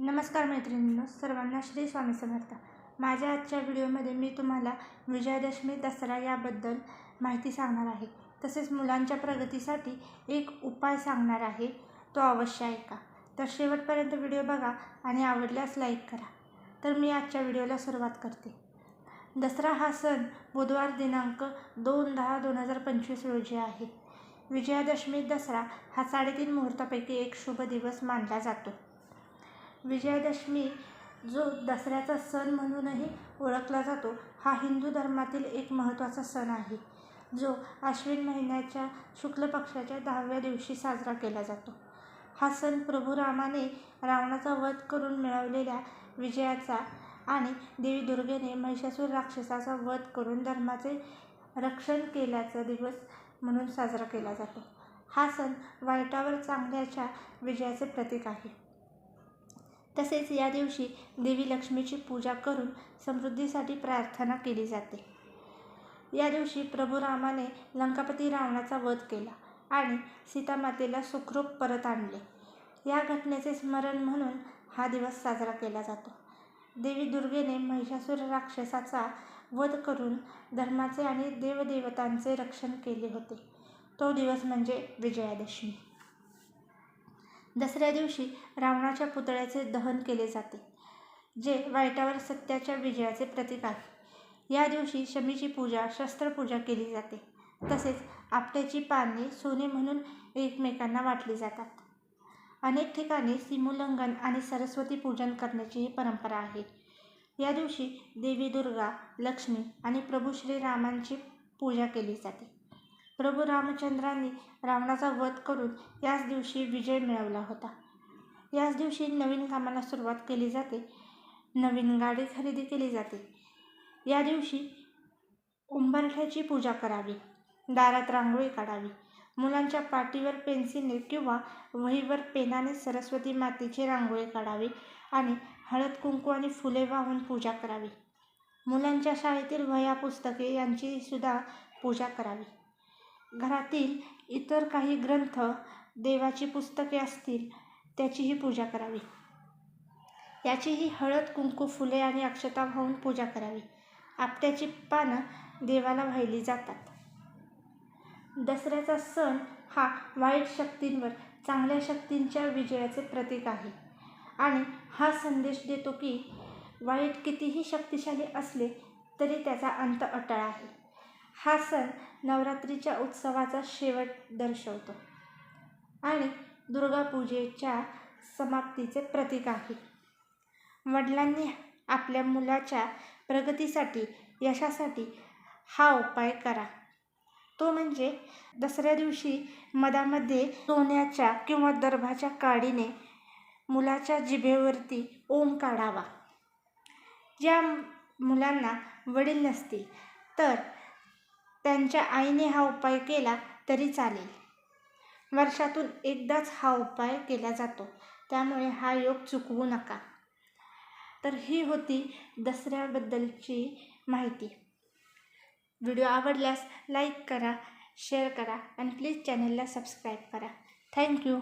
नमस्कार मैत्रिणींनो सर्वांना श्री स्वामी समर्थ. माझ्या आजच्या व्हिडिओमध्ये मी तुम्हाला विजयादशमी दसरा याबद्दल माहिती सांगणार आहे. तसेच मुलांच्या प्रगतीसाठी एक उपाय सांगणार आहे. तो अवश्य ऐका. तर शेवटपर्यंत व्हिडिओ बघा आणि आवडल्यास लाईक करा. तर मी आजच्या व्हिडिओला सुरुवात करते. दसरा हा सण बुधवार दिनांक दोन दहा दोन हजार पंचवीस रोजी आहे. विजयादशमी दसरा हा साडेतीन मुहूर्तापैकी एक शुभ दिवस मानला जातो. विजयादशमी जो दसऱ्याचा सण म्हणूनही ओळखला जातो हा हिंदू धर्मातील एक महत्त्वाचा सण आहे जो आश्विन महिन्याच्या शुक्ल पक्षाच्या दहाव्या दिवशी साजरा केला जातो. हा सण प्रभू रामाने रावणाचा वध करून मिळवलेल्या विजयाचा आणि देवी दुर्गेने महिषासूर राक्षसाचा वध करून धर्माचे रक्षण केल्याचा दिवस म्हणून साजरा केला जातो. हा सण वाईटावर चांगल्याच्या विजयाचे प्रतीक आहे. तसेच या दिवशी देवी लक्ष्मीची पूजा करून समृद्धीसाठी प्रार्थना केली जाते. या दिवशी प्रभू रामाने लंकापती रावणाचा वध केला आणि सीतामातेला सुखरूप परत आणले. या घटनेचे स्मरण म्हणून हा दिवस साजरा केला जातो. देवी दुर्गेने महिषासूर राक्षसाचा वध करून धर्माचे आणि देवदेवतांचे रक्षण केले होते. तो दिवस म्हणजे विजयादशमी. दसऱ्या दिवशी रावणाच्या पुतळ्याचे दहन केले जाते जे वाईटावर सत्याच्या विजयाचे प्रतीक आहे. या दिवशी शमीची पूजा शस्त्रपूजा केली जाते. तसेच आपट्याची पाने सोने म्हणून एकमेकांना वाटली जातात. अनेक ठिकाणी सीमोल्लंघन आणि सरस्वती पूजन करण्याची ही परंपरा आहे. या दिवशी देवी दुर्गा लक्ष्मी आणि प्रभू श्रीरामांची पूजा केली जाते. प्रभू रामचंद्रांनी रावणाचा वध करून याच दिवशी विजय मिळवला होता. याच दिवशी नवीन कामाला सुरुवात केली जाते. नवीन गाडी खरेदी केली जाते. या दिवशी उंबरठ्याची पूजा करावी. दारात रांगोळी काढावी. मुलांच्या पाठीवर पेन्सिलने किंवा वहीवर पेनाने सरस्वती मातेची रांगोळी काढावी आणि हळद कुंकू आणि फुले वाहून पूजा करावी. मुलांच्या शाळेतील वह्या पुस्तके यांची सुद्धा पूजा करावी. घरातील इतर काही ग्रंथ देवाची पुस्तके असतील त्याचीही पूजा करावी. याचीही हळद कुंकू फुले आणि अक्षता वाहून पूजा करावी. आपट्याची पानं देवाला वाहिली जातात. दसऱ्याचा सण हा वाईट शक्तींवर चांगल्या शक्तींच्या विजयाचे प्रतीक आहे. आणि हा संदेश देतो की वाईट कितीही शक्तिशाली असले तरी त्याचा अंत अटळ आहे. हा सण नवरात्रीच्या उत्सवाचा शेवट दर्शवतो. आणि दुर्गापूजेच्या समाप्तीचे प्रतीक आहे. वडिलांनी आपल्या मुलाच्या प्रगतीसाठी यशासाठी हा उपाय करा. तो म्हणजे दसऱ्या दिवशी मधामध्ये सोन्याच्या किंवा दर्भाच्या काडीने मुलाच्या जिभेवरती ओम काढावा. ज्या मुलांना वडील नसतील तर त्यांच्या आईने हा उपाय केला तरी चालेल. वर्षातून एकदाच हा उपाय केला जातो. त्यामुळे हा योग चुकवू नका. तर ही होती दसऱ्याबद्दलची माहिती. व्हिडिओ आवडल्यास लाईक करा शेअर करा आणि प्लीज चॅनलला सबस्क्राईब करा. थँक्यू